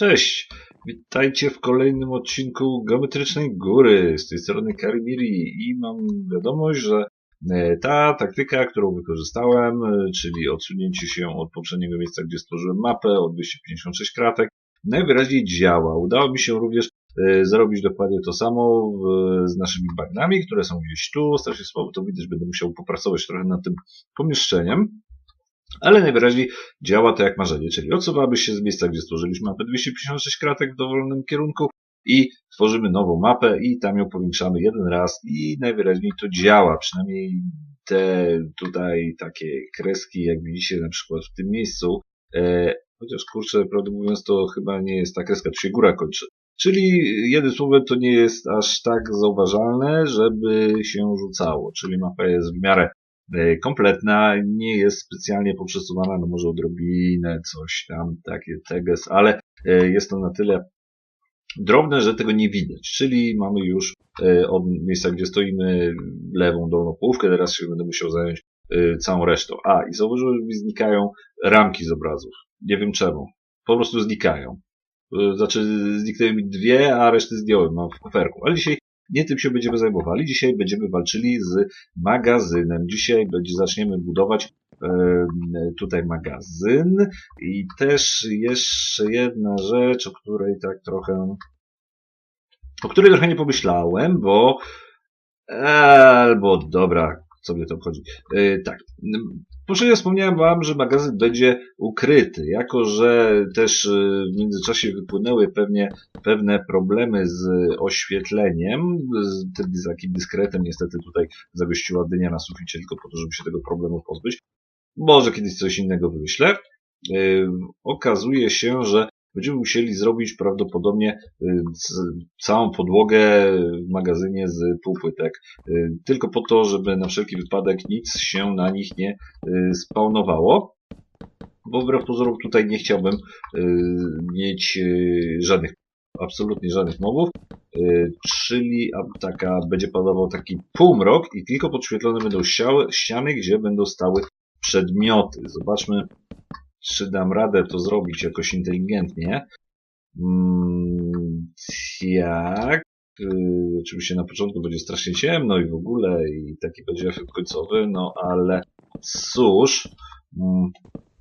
Cześć! Witajcie w kolejnym odcinku Geometrycznej Góry. Z tej strony Karimiri i mam wiadomość, że e, ta taktyka, którą wykorzystałem, e, czyli odsunięcie się od poprzedniego miejsca, gdzie stworzyłem mapę o 256 kratek, najwyraźniej działa. Udało mi się również e, zrobić dokładnie to samo z naszymi bagnami, które są gdzieś tu. Strasznie słabo to widać, będę musiał popracować trochę nad tym pomieszczeniem. Ale najwyraźniej działa to jak marzenie, czyli odsuwamy się z miejsca, gdzie stworzyliśmy mapę 256 kratek w dowolnym kierunku i tworzymy nową mapę i tam ją powiększamy jeden raz i najwyraźniej to działa. Przynajmniej te tutaj takie kreski, jak widzicie na przykład w tym miejscu, e, chociaż kurczę, prawdę mówiąc, to chyba nie jest ta kreska, tu się góra kończy. Czyli jednym słowem to nie jest aż tak zauważalne, żeby się rzucało. Czyli mapa jest w miarę kompletna, nie jest specjalnie poprzesuwana, no może odrobinę, coś tam, takie teges, ale e, jest to na tyle drobne, że tego nie widać. Czyli mamy już e, od miejsca, gdzie stoimy, lewą dolną połówkę, teraz się będę musiał zająć całą resztą. A, i zauważyłem, że mi znikają ramki z obrazów. Nie wiem czemu. Po prostu znikają. Znaczy, zniknęły mi dwie, a reszty zdjąłem, mam w kuferku. Ale dzisiaj nie tym się będziemy zajmowali. Dzisiaj będziemy walczyli z magazynem. Dzisiaj będzie, zaczniemy budować tutaj magazyn i też jeszcze jedna rzecz, o której tak trochę o której trochę nie pomyślałem, bo albo dobra, co mnie to obchodzi. Yy, tak. Poprzednio wspomniałem Wam, że magazyn będzie ukryty, jako że też y, w międzyczasie wypłynęły pewnie pewne problemy z oświetleniem. Z takim dyskretem niestety tutaj zagościła dynia na suficie tylko po to, żeby się tego problemu pozbyć. Może kiedyś coś innego wymyślę. Yy, okazuje się, że będziemy musieli zrobić prawdopodobnie y, całą podłogę w magazynie z półpłytek, y, tylko po to, żeby na wszelki wypadek nic się na nich nie y, spawnowało. Bo wbrew pozorom tutaj nie chciałbym mieć żadnych, absolutnie żadnych mobów, czyli taka będzie panował taki półmrok i tylko podświetlone będą ściany, gdzie będą stały przedmioty. Zobaczmy czy dam radę to zrobić jakoś inteligentnie. Mm, jak? Y, oczywiście na początku będzie strasznie ciemno i w ogóle i taki będzie efekt końcowy, no ale cóż, mm,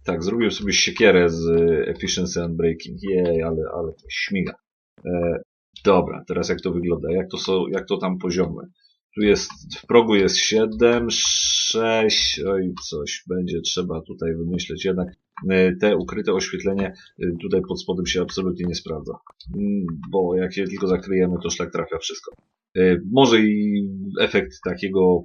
tak, zrobiłem sobie siekierę z Efficiency and Breaking, jej, ale, ale to śmiga. E, dobra, teraz jak to wygląda, jak to, są, jak to tam poziomy. Tu jest, w progu jest 7, 6, oj, coś będzie trzeba tutaj wymyśleć. Jednak te ukryte oświetlenie e, tutaj pod spodem się absolutnie nie sprawdza. Mm, bo jak je tylko zakryjemy, to szlak trafia wszystko. E, może i efekt takiego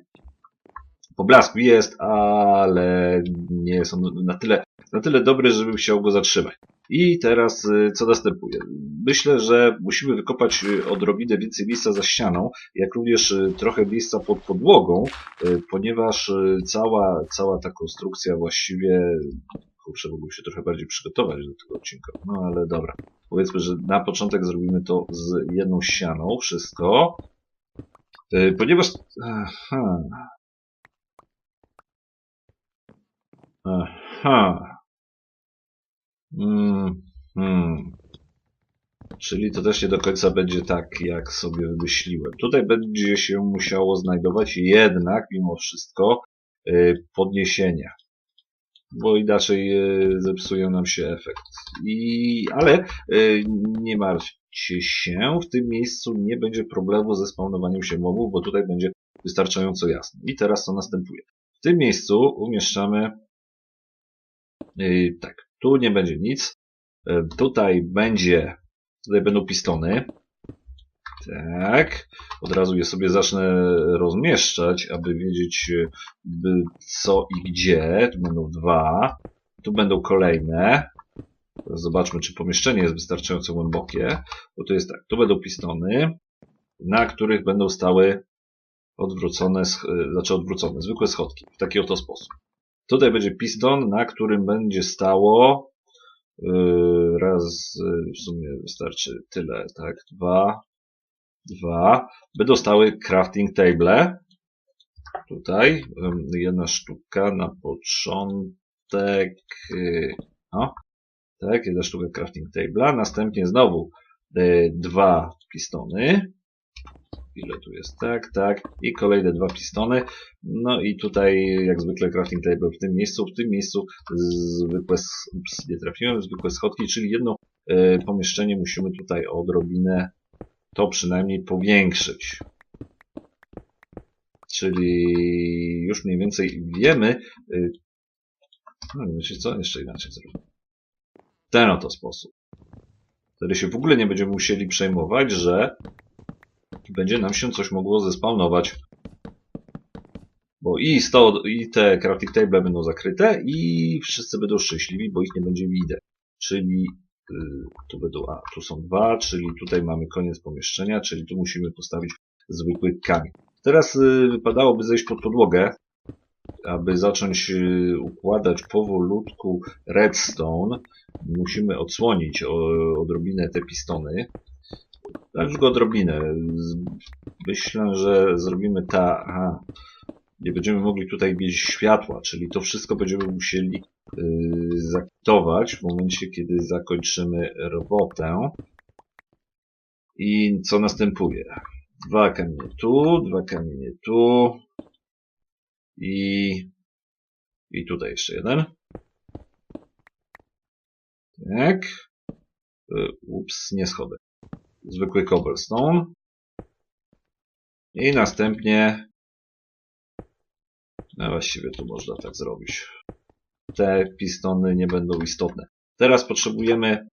poblasku jest, ale nie jest on na tyle, na tyle dobry, żebym chciał go zatrzymać. I teraz co następuje? Myślę, że musimy wykopać odrobinę więcej miejsca za ścianą, jak również trochę miejsca pod podłogą, ponieważ cała, cała ta konstrukcja właściwie kurczę, mógłbym się trochę bardziej przygotować do tego odcinka. No ale dobra. Powiedzmy, że na początek zrobimy to z jedną ścianą, wszystko. Ponieważ... Aha. Aha. Mm, hmm. Czyli to też nie do końca będzie tak, jak sobie wymyśliłem. Tutaj będzie się musiało znajdować jednak, mimo wszystko, y, podniesienia. Bo inaczej y, zepsuje nam się efekt. I, ale y, nie martwcie się, w tym miejscu nie będzie problemu ze spawnowaniem się mobów, bo tutaj będzie wystarczająco jasno. I teraz co następuje? W tym miejscu umieszczamy tak, tu nie będzie nic. E, tutaj będzie, tutaj będą pistony. Tak. Od razu je sobie zacznę rozmieszczać, aby wiedzieć e, co i gdzie. Tu będą dwa. Tu będą kolejne. Zobaczmy, czy pomieszczenie jest wystarczająco głębokie. Bo tu jest tak. Tu będą pistony, na których będą stały odwrócone, e, znaczy odwrócone, zwykłe schodki. W taki oto sposób. Tutaj będzie piston, na którym będzie stało yy, raz, w sumie wystarczy tyle, tak, dwa, dwa. Będą stały crafting table. Tutaj jedna sztuka na początek. Yy, o, Tak, jedna sztuka crafting table'a. Następnie znowu e, dwa pistony. Ile tu jest? Tak, tak. I kolejne dwa pistony. No i tutaj jak zwykle crafting table w tym miejscu. W tym miejscu zwykłe, ups, nie trafiłem, zwykłe schodki, czyli jedno e, pomieszczenie musimy tutaj odrobinę to przynajmniej powiększyć. Czyli już mniej więcej wiemy, y, no wiecie co, jeszcze inaczej zrobię. W ten oto sposób. Wtedy się w ogóle nie będziemy musieli przejmować, że będzie nam się coś mogło zespawnować. Bo i, sto, i te crafting table będą zakryte i wszyscy będą szczęśliwi, bo ich nie będzie widać. Czyli tu będą, a tu są dwa, czyli tutaj mamy koniec pomieszczenia, czyli tu musimy postawić zwykły kamień. Teraz y, wypadałoby zejść pod podłogę, aby zacząć y, układać powolutku redstone. Musimy odsłonić odrobinę te pistony. Tak, tylko odrobinę. Myślę, że zrobimy ta... Aha, nie będziemy mogli tutaj mieć światła, czyli to wszystko będziemy musieli yy, zakitować w momencie, kiedy zakończymy robotę. I co następuje? Dwa kamienie tu, dwa kamienie tu. I, i tutaj jeszcze jeden. Tak. E, ups, nie schody. Zwykły cobblestone. I następnie no właściwie tu można tak zrobić. Te pistony nie będą istotne. Teraz potrzebujemy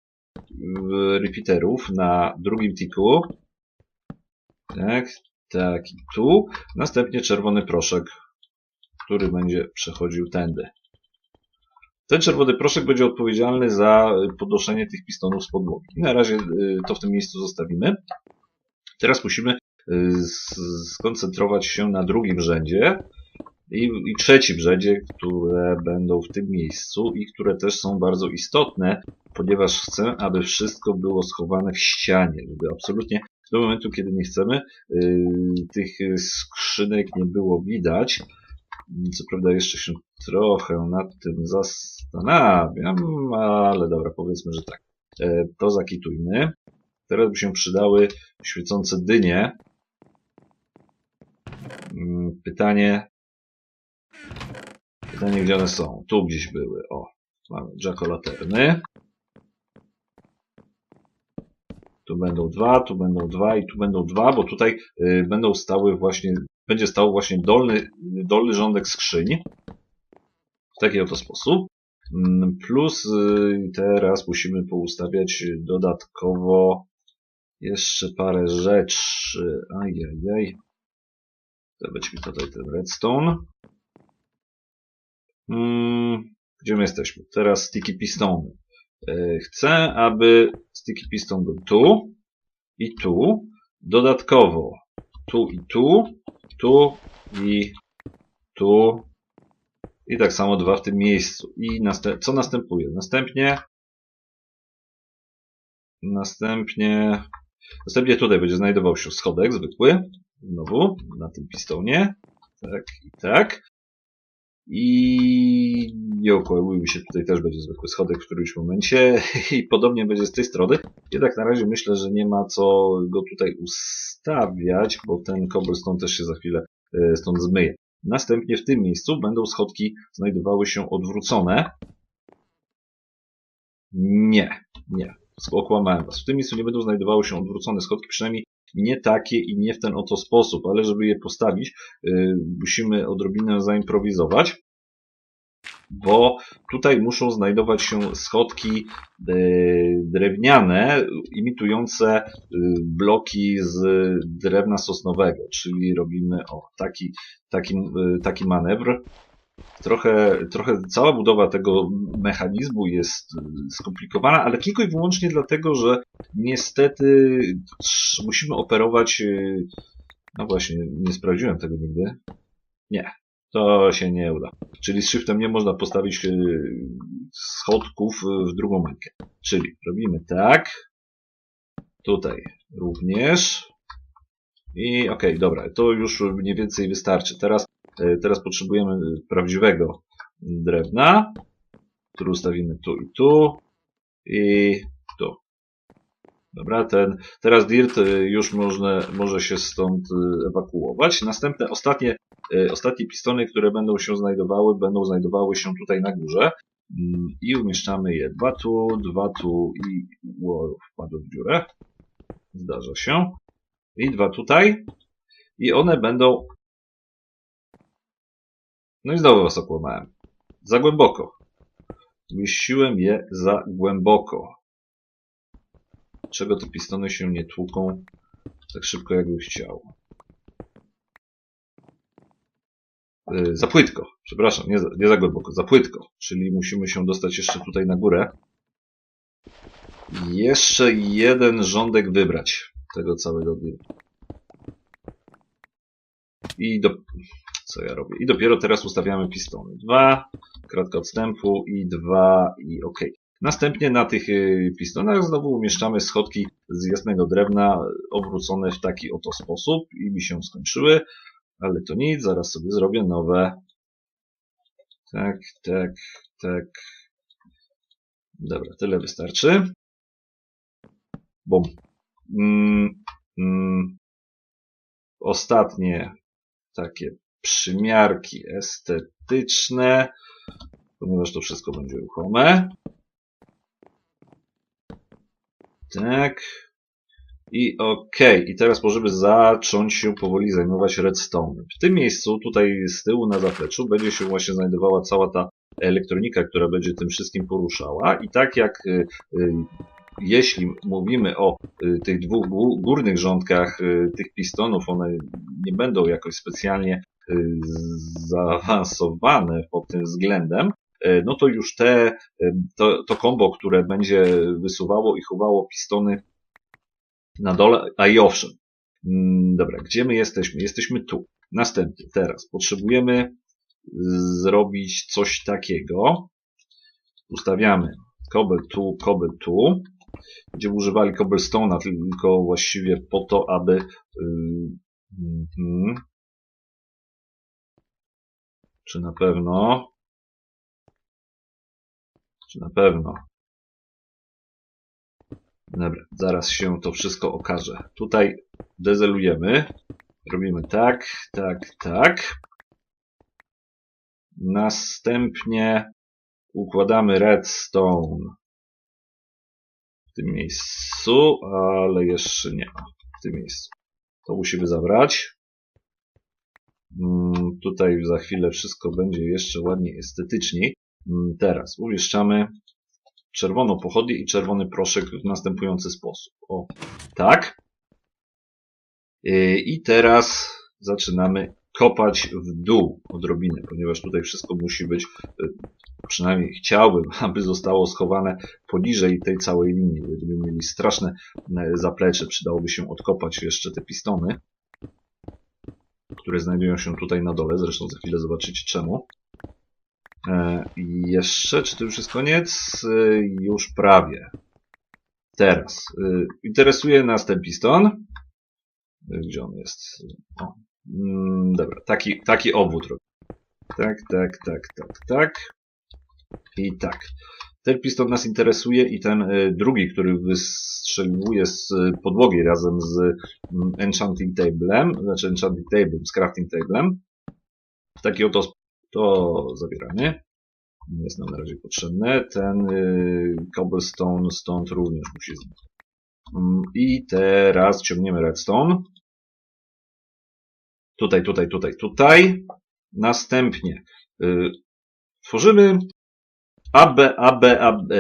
repeaterów na drugim tiku. Tak, tak i tu. Następnie czerwony proszek, który będzie przechodził tędy. Ten czerwony proszek będzie odpowiedzialny za podnoszenie tych pistonów z podłogi. Na razie y, to w tym miejscu zostawimy. Teraz musimy y, skoncentrować się na drugim rzędzie i, i trzecim rzędzie, które będą w tym miejscu i które też są bardzo istotne, ponieważ chcę, aby wszystko było schowane w ścianie, żeby absolutnie do momentu, kiedy nie chcemy, y, tych skrzynek nie było widać. Co prawda jeszcze się trochę nad tym zastanawiam, ale dobra, powiedzmy, że tak. E, to zakitujmy. Teraz by się przydały świecące dynie. Mm, pytanie... Pytanie, gdzie one są? Tu gdzieś były. O, mamy jackolaterny. tu będą dwa, tu będą dwa i tu będą dwa, bo tutaj y, będą stały właśnie, będzie stał właśnie dolny, dolny rządek skrzyń. W taki oto sposób. Mm, plus y, teraz musimy poustawiać dodatkowo jeszcze parę rzeczy. Ajajaj. Dawać mi tutaj ten redstone. Hmm, gdzie my jesteśmy? Teraz sticky pistony. E, chcę, aby sticky piston był tu i tu. Dodatkowo tu i tu, tu i tu. I tak samo dwa w tym miejscu. I następ co następuje? Następnie następnie następnie tutaj będzie znajdował się schodek zwykły. Znowu na tym pistonie. Tak i tak. I nie okłamujmy się, tutaj też będzie zwykły schodek w którymś momencie i podobnie będzie z tej strony. Jednak na razie myślę, że nie ma co go tutaj ustawiać, bo ten cobblestone też się za chwilę e, stąd zmyje. Następnie w tym miejscu będą schodki znajdowały się odwrócone. Nie, nie, okłamałem was. W tym miejscu nie będą znajdowały się odwrócone schodki, przynajmniej nie takie i nie w ten oto sposób, ale żeby je postawić, yy, musimy odrobinę zaimprowizować, bo tutaj muszą znajdować się schodki yy, drewniane, imitujące yy, bloki z drewna sosnowego, czyli robimy o, taki, taki, taki manewr, trochę, trochę cała budowa tego mechanizmu jest y, skomplikowana, ale tylko i wyłącznie dlatego, że niestety musimy operować. Y, no właśnie, nie sprawdziłem tego nigdy. Nie, to się nie uda. Czyli z shiftem nie można postawić y, schodków w drugą rękę. Czyli robimy tak. Tutaj również. I okej, okay, dobra, to już mniej więcej wystarczy. Teraz teraz potrzebujemy prawdziwego drewna, który ustawimy tu i tu. i tu. Dobra, ten, teraz Dirt y, już można, może się stąd y, ewakuować. Następne, ostatnie, ostatnie pistony, które będą się znajdowały, będą znajdowały się tutaj na górze. Mm, I umieszczamy je dwa tu, dwa tu i ło, wpadł w dziurę. Zdarza się. I dwa tutaj. I one będą... No i znowu was okłamałem. Za głęboko. Umieściłem je za głęboko. Czego te pistony się nie tłuką tak szybko, jakbym chciał? Yy, za płytko. Przepraszam, nie za, nie za głęboko, za płytko. Czyli musimy się dostać jeszcze tutaj na górę. Jeszcze jeden rządek wybrać tego całego biegu. I do... Co ja robię? I dopiero teraz ustawiamy pistony. Dwa, kratka odstępu i dwa i ok. Następnie na tych y, pistonach znowu umieszczamy schodki z jasnego drewna obrócone w taki oto sposób i mi się skończyły, ale to nic, zaraz sobie zrobię nowe. Tak, tak, tak. Dobra, tyle wystarczy. Bum. Mm, mm. Ostatnie takie przymiarki estetyczne, ponieważ to wszystko będzie ruchome. Tak. I ok. I teraz możemy zacząć się powoli zajmować redstone. W tym miejscu, tutaj z tyłu na zapleczu, będzie się właśnie znajdowała cała ta elektronika, która będzie tym wszystkim poruszała. I tak jak y, y, jeśli mówimy o y, tych dwóch górnych rządkach tych pistonów, one nie będą jakoś specjalnie zaawansowane pod tym względem, E, no to już te, e, to, to combo, które będzie wysuwało i chowało pistony na dole, a i owszem. Mm, dobra, gdzie my jesteśmy? Jesteśmy tu. Następnie, teraz potrzebujemy zrobić coś takiego. Ustawiamy cobble tu, cobble tu. Gdzie używali cobblestone'a tylko właściwie po to, aby yy, czy na pewno czy na pewno? Dobra, zaraz się to wszystko okaże. Tutaj dezelujemy. Robimy tak, tak, tak. Następnie układamy redstone w tym miejscu, ale jeszcze nie w tym miejscu. To musimy zabrać. Mm, tutaj za chwilę wszystko będzie jeszcze ładniej estetyczniej. Mm, teraz umieszczamy czerwoną pochodnię i czerwony proszek w następujący sposób. O, tak. Y, I teraz zaczynamy kopać w dół odrobinę, ponieważ tutaj wszystko musi być, y, przynajmniej chciałbym, aby zostało schowane poniżej tej całej linii. Gdybyśmy mieli straszne y, zaplecze, przydałoby się odkopać jeszcze te pistony, które znajdują się tutaj na dole. Zresztą za chwilę zobaczycie czemu. E, jeszcze, czy to już jest koniec? E, już prawie. Teraz. E, interesuje nas ten piston. Gdzie on jest? O. Mm, dobra, taki, taki obwód. Tak, tak, tak, tak, tak. I tak. Ten piston nas interesuje i ten drugi, który wystrzeliwuje z podłogi razem z mm, enchanting tablem, znaczy enchanting tablem, z crafting tablem. W taki oto to zabieramy. Nie jest nam na razie potrzebne. Ten y, cobblestone stąd również musi zniknąć. Mm, I teraz ciągniemy redstone. Tutaj, tutaj, tutaj, tutaj. Następnie tworzymy AB, AB, AB,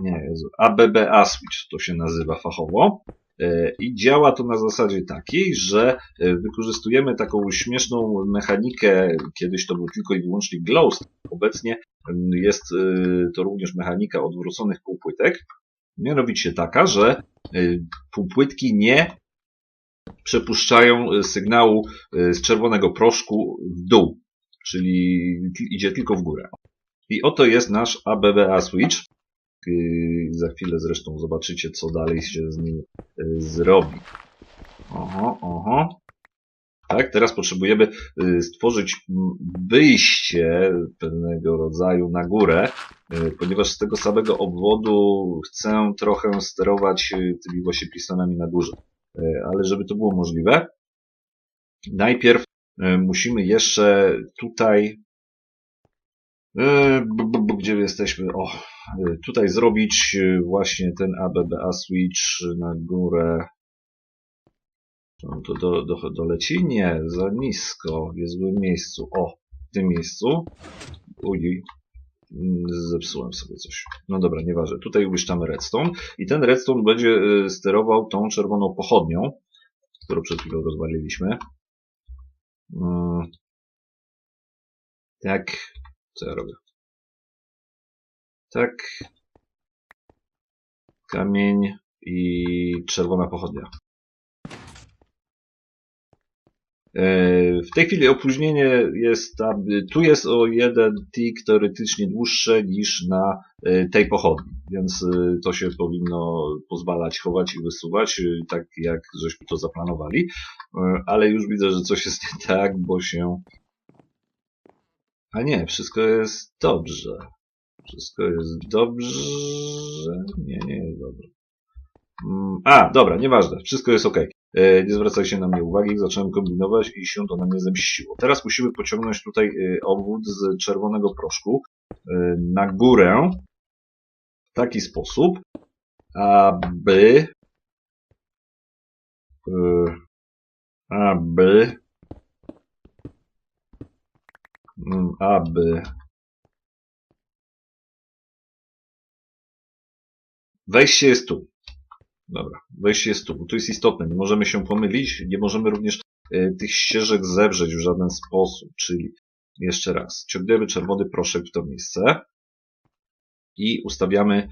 nie, ABBA switch to się nazywa fachowo. E, I działa to na zasadzie takiej, że e, wykorzystujemy taką śmieszną mechanikę, kiedyś to był tylko i wyłącznie glowst, obecnie jest e, to również mechanika odwróconych półpłytek. Mianowicie taka, że półpłytki nie przepuszczają sygnału z czerwonego proszku w dół, czyli idzie tylko w górę. I oto jest nasz ABBA switch. Za chwilę zresztą zobaczycie, co dalej się z nim y, zrobi. Oho, oho. Tak? Teraz potrzebujemy y, stworzyć wyjście pewnego rodzaju na górę, y, ponieważ z tego samego obwodu chcę trochę sterować tymi właśnie pistonami na górze. Ale żeby to było możliwe, najpierw musimy jeszcze tutaj gdzie jesteśmy? O, tutaj zrobić właśnie ten ABBA switch na górę to do, do, doleci? Nie, za nisko. Jest w złym miejscu. O, w tym miejscu. Uj, zepsułem sobie coś. No dobra, nieważne. Tutaj umieszczamy redstone i ten redstone będzie sterował tą czerwoną pochodnią, którą przed chwilą rozwaliliśmy. Mm. Tak. Co ja robię? Tak. Kamień i czerwona pochodnia. E, w tej chwili opóźnienie jest tam, tu jest o jeden tick teoretycznie dłuższe niż na e, tej pochodni, więc e, to się powinno pozwalać chować i wysuwać, tak jak żeśmy to zaplanowali, ale już widzę, że coś jest nie tak, bo się... A nie, wszystko jest dobrze. Wszystko jest dobrze. Nie, nie jest dobrze. Mm, a, dobra, nieważne. Wszystko jest ok. E, nie zwracaj się na mnie uwagi, zacząłem kombinować i się to na mnie zemściło. Teraz musimy pociągnąć tutaj e, obwód z czerwonego proszku e, na górę w taki sposób, aby aby aby wejście jest tu. Dobra, wejście jest tu, to jest istotne. Nie możemy się pomylić, nie możemy również e, tych ścieżek zewrzeć w żaden sposób. Czyli jeszcze raz, ciągniemy czerwony proszek w to miejsce i ustawiamy.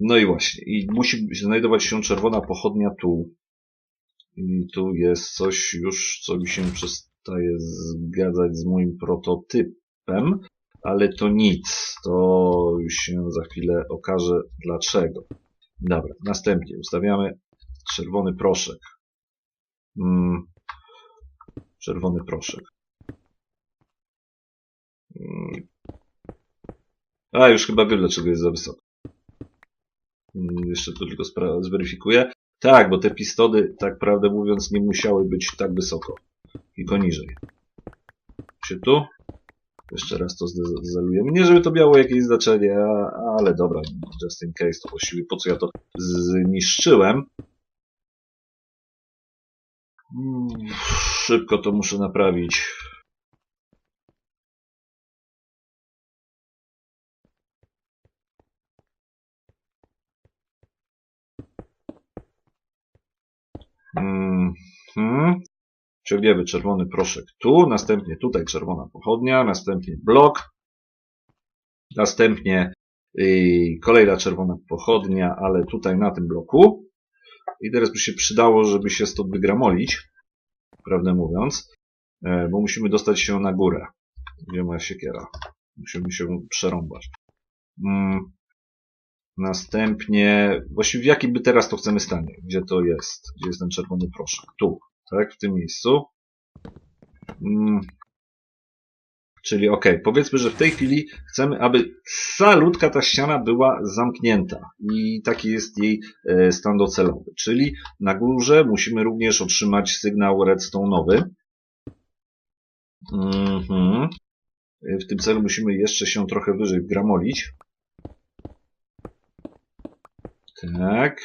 No i właśnie, i musi znajdować się czerwona pochodnia tu. I tu jest coś już, co mi się przestaje zgadzać z moim prototypem, ale to nic. To już się za chwilę okaże dlaczego. Dobra, następnie ustawiamy czerwony proszek. Mm, czerwony proszek. Mm. A, już chyba wiem, dlaczego jest za wysoko. Mm, jeszcze to tylko zweryfikuję. Tak, bo te pistody, tak prawdę mówiąc, nie musiały być tak wysoko. Tylko niżej. Się tu? Jeszcze raz to zalujemy. Nie, żeby to miało jakieś znaczenie, ale dobra, just in case, to właściwie po co ja to zniszczyłem. Hmm, szybko to muszę naprawić. Mm Ciągniemy czerwony proszek tu, następnie tutaj czerwona pochodnia, następnie blok, następnie yy, kolejna czerwona pochodnia, ale tutaj na tym bloku. I teraz by się przydało, żeby się stąd wygramolić, prawdę mówiąc, yy, bo musimy dostać się na górę. Gdzie moja siekiera? Musimy się przerąbać. Yy. Następnie, właściwie w jakim by teraz to chcemy stanie? Gdzie to jest? Gdzie jest ten czerwony proszek? Tu tak, w tym miejscu. Hmm. Czyli ok, powiedzmy, że w tej chwili chcemy, aby salutka ta ściana była zamknięta i taki jest jej e, stan docelowy. Czyli na górze musimy również otrzymać sygnał redstone'owy. Mhm. W tym celu musimy jeszcze się trochę wyżej wgramolić. Tak.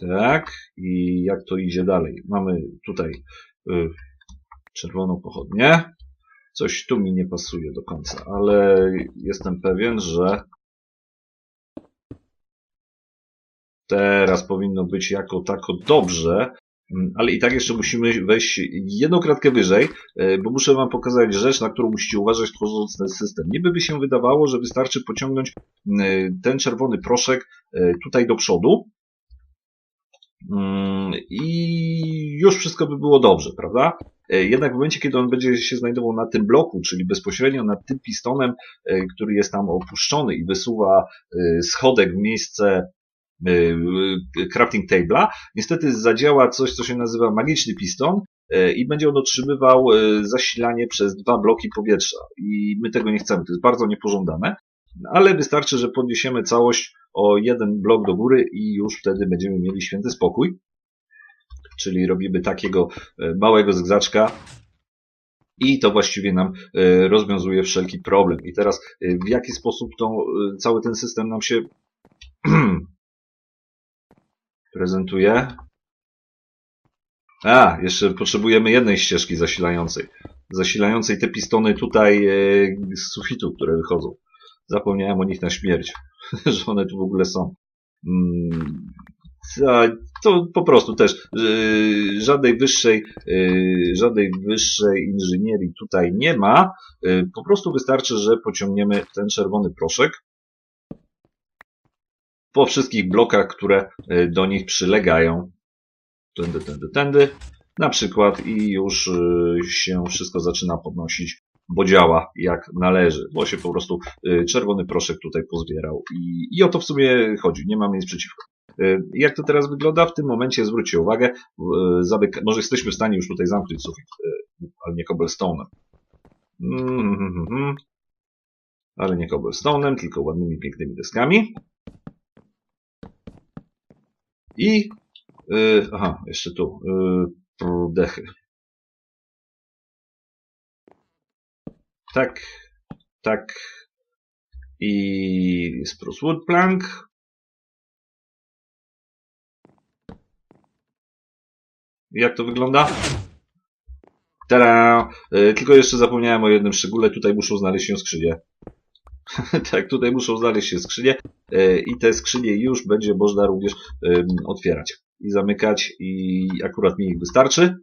Tak, i jak to idzie dalej? Mamy tutaj y, czerwoną pochodnię. Coś tu mi nie pasuje do końca, ale jestem pewien, że teraz powinno być jako tako dobrze, mm, ale i tak jeszcze musimy wejść jedną kratkę wyżej, y, bo muszę Wam pokazać rzecz, na którą musicie uważać tworząc ten system. Niby by się wydawało, że wystarczy pociągnąć y, ten czerwony proszek tutaj do przodu, i już wszystko by było dobrze, prawda? E, jednak w momencie, kiedy on będzie się znajdował na tym bloku, czyli bezpośrednio nad tym pistonem, e, który jest tam opuszczony i wysuwa e, schodek w miejsce crafting table'a, niestety zadziała coś, co się nazywa magiczny piston i będzie on otrzymywał zasilanie przez dwa bloki powietrza. I my tego nie chcemy, to jest bardzo niepożądane, ale wystarczy, że podniesiemy całość o jeden blok do góry i już wtedy będziemy mieli święty spokój. Czyli robimy takiego e, małego zgzaczka i to właściwie nam e, rozwiązuje wszelki problem. I teraz e, w jaki sposób e, cały ten system nam się prezentuje? A, jeszcze potrzebujemy jednej ścieżki zasilającej. Zasilającej te pistony tutaj z sufitu, które wychodzą. Zapomniałem o nich na śmierć, że one tu w ogóle są. Mm, To po prostu też e, żadnej wyższej, e, żadnej wyższej inżynierii tutaj nie ma. E, Po prostu wystarczy, że pociągniemy ten czerwony proszek po wszystkich blokach, które do nich przylegają. Tędy, tędy, tędy. Na przykład i już y, się wszystko zaczyna podnosić, bo działa jak należy, bo się po prostu y, czerwony proszek tutaj pozbierał i, i o to w sumie chodzi, nie mamy nic przeciwko. Y, Jak to teraz wygląda? W tym momencie zwróćcie uwagę, y, zamyka, może jesteśmy w stanie już tutaj zamknąć sufit, ale nie cobblestone'em. Ale nie cobblestone'em, tylko ładnymi, pięknymi deskami. I y, aha, jeszcze tu. y, Dechy. Tak, tak. I spruce wood plank. Jak to wygląda? Tada! Y, Tylko jeszcze zapomniałem o jednym szczególe. Tutaj muszą znaleźć się skrzynie. tak, tutaj muszą znaleźć się skrzynie y, i te skrzynie już będzie można również otwierać i zamykać i akurat mi ich wystarczy.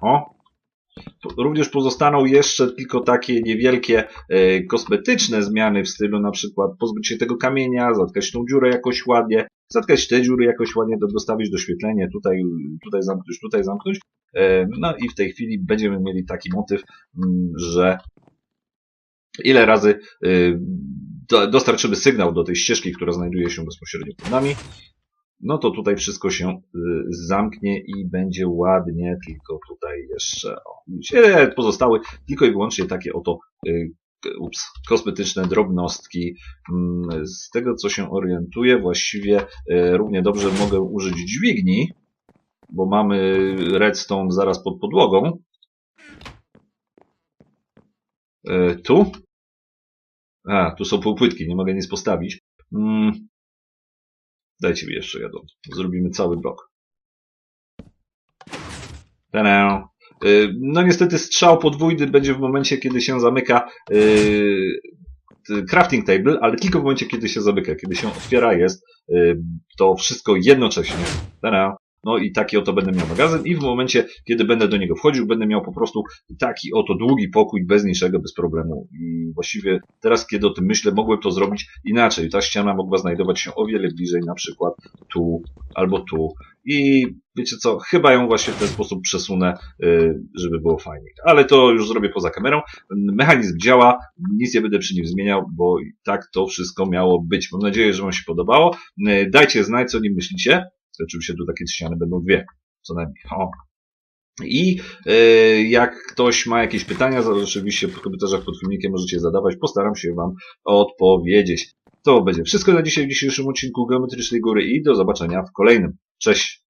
O. Również pozostaną jeszcze tylko takie niewielkie e, kosmetyczne zmiany w stylu na przykład pozbyć się tego kamienia, zatkać tą dziurę jakoś ładnie, zatkać te dziury jakoś ładnie, do, dostawić doświetlenie, tutaj, tutaj zamknąć, tutaj zamknąć. E, no i w tej chwili będziemy mieli taki motyw, mm, że ile razy e, do, dostarczymy sygnał do tej ścieżki, która znajduje się bezpośrednio pod nami, no to tutaj wszystko się y, zamknie i będzie ładnie, tylko tutaj jeszcze, o, pozostały tylko i wyłącznie takie oto y, ups, kosmetyczne drobnostki. Mm, Z tego co się orientuję, właściwie y, równie dobrze mogę użyć dźwigni, bo mamy redstone zaraz pod podłogą. Tu? A, tu są półpłytki, nie mogę nic postawić. Dajcie mi jeszcze jedną. Zrobimy cały blok. Tada. Y, No niestety strzał podwójny będzie w momencie, kiedy się zamyka y, crafting table, ale tylko w momencie, kiedy się zamyka. Kiedy się otwiera jest y, to wszystko jednocześnie. Tada. No i taki oto będę miał magazyn i w momencie, kiedy będę do niego wchodził, będę miał po prostu taki oto długi pokój bez niczego, bez problemu. I właściwie teraz, kiedy o tym myślę, mogłem to zrobić inaczej. Ta ściana mogła znajdować się o wiele bliżej, na przykład tu albo tu. I wiecie co, chyba ją właśnie w ten sposób przesunę, y, żeby było fajniej. Ale to już zrobię poza kamerą. Mechanizm działa, nic nie będę przy nim zmieniał, bo tak to wszystko miało być. Mam nadzieję, że Wam się podobało. Y, Dajcie znać, co o nim myślicie. Oczywiście tu takie ściany będą dwie, co najmniej. O. I y, jak ktoś ma jakieś pytania, oczywiście w komentarzach pod filmikiem możecie zadawać. Postaram się Wam odpowiedzieć. To będzie wszystko na dzisiaj w dzisiejszym odcinku Geometrycznej Góry i do zobaczenia w kolejnym. Cześć!